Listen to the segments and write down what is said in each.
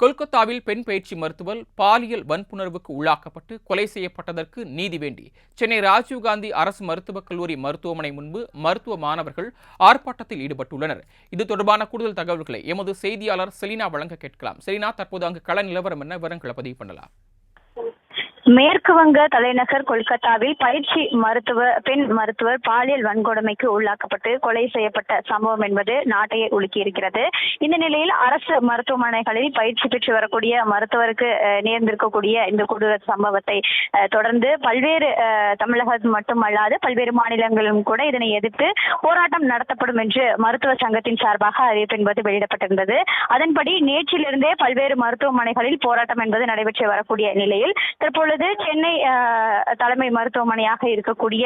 கொல்கத்தாவில் பெண் பயிற்சி மருத்துவர் பாலியல் வன்புணர்வுக்கு உள்ளாக்கப்பட்டு கொலை செய்யப்பட்டதற்கு நீதி வேண்டி சென்னை ராஜீவ்காந்தி அரசு மருத்துவக் கல்லூரி மருத்துவமனை முன்பு மருத்துவ மாணவர்கள் ஆர்ப்பாட்டத்தில் ஈடுபட்டுள்ளனர். இது தொடர்பான கூடுதல் தகவல்களை எமது செய்தியாளர் செலினா வழங்க கேட்கலாம். செலினா தற்போது அங்கு கள நிலவரம் என்ன? விவரங்களை பதிவு பண்ணலாம். மேற்கு வங்க தலைநகர் கொல்கத்தாவில் பயிற்சி மருத்துவ பெண் மருத்துவர் பாலியல் வன்கொடுமைக்கு உள்ளாக்கப்பட்டு கொலை செய்யப்பட்ட சம்பவம் என்பது நாட்டையே உலுக்கியிருக்கிறது. இந்த நிலையில் அரசு மருத்துவமனைகளில் பயிற்சி பெற்று வரக்கூடிய மருத்துவருக்கு நேர்ந்திருக்கக்கூடிய இந்த கொடூர சம்பவத்தை தொடர்ந்து பல்வேறு தமிழகம் மட்டுமல்லாது பல்வேறு மாநிலங்களிலும் கூட இதனை எதிர்த்து போராட்டம் நடத்தப்படும் என்று மருத்துவ சங்கத்தின் சார்பாக அறிவிப்பு என்பது வெளியிடப்பட்டிருந்தது. அதன்படி நேற்றிலிருந்தே பல்வேறு மருத்துவமனைகளில் போராட்டம் என்பது நடைபெற்று வரக்கூடிய நிலையில் தற்பொழுது சென்னை தலைமை மருத்துவமனையாக இருக்கக்கூடிய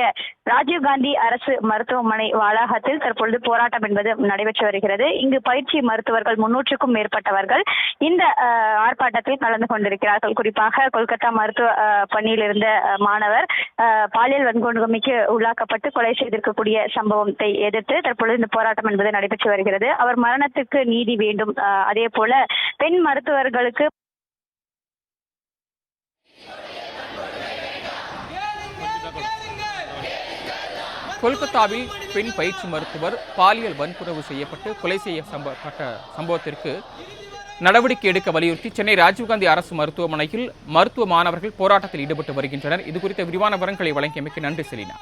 ராஜீவ்காந்தி அரசு மருத்துவமனை வளாகத்தில் தற்பொழுது போராட்டம் என்பது நடைபெற்று வருகிறது. இங்கு பயிற்சி மருத்துவர்கள் முன்னூற்றுக்கும் மேற்பட்டவர்கள் இந்த ஆர்ப்பாட்டத்தில் கலந்து கொண்டிருக்கிறார்கள். குறிப்பாக கொல்கத்தா மருத்துவ பணியில் இருந்த மாணவர் பாலியல் வன்கொடுமைக்கு உள்ளாக்கப்பட்டு கொலை செய்திருக்கக்கூடிய சம்பவத்தை எதிர்த்து தற்பொழுது இந்த போராட்டம் என்பது நடைபெற்று வருகிறது. அவர் மரணத்துக்கு நீதி வேண்டும். அதே போல பெண் மருத்துவர்களுக்கு கொல்கத்தாவில் பெண் பயிற்சி மருத்துவர் பாலியல் வன்புறவு செய்யப்பட்டு கொலை செய்யப்பட்ட சம்பவத்திற்கு நடவடிக்கை எடுக்க வலியுறுத்தி சென்னை ராஜீவ்காந்தி அரசு மருத்துவமனையில் மருத்துவ மாணவர்கள் போராட்டத்தில் ஈடுபட்டு வருகின்றனர். இது குறித்த விரிவான விவரங்களை வழங்கியமைக்கு நன்றி செலினா.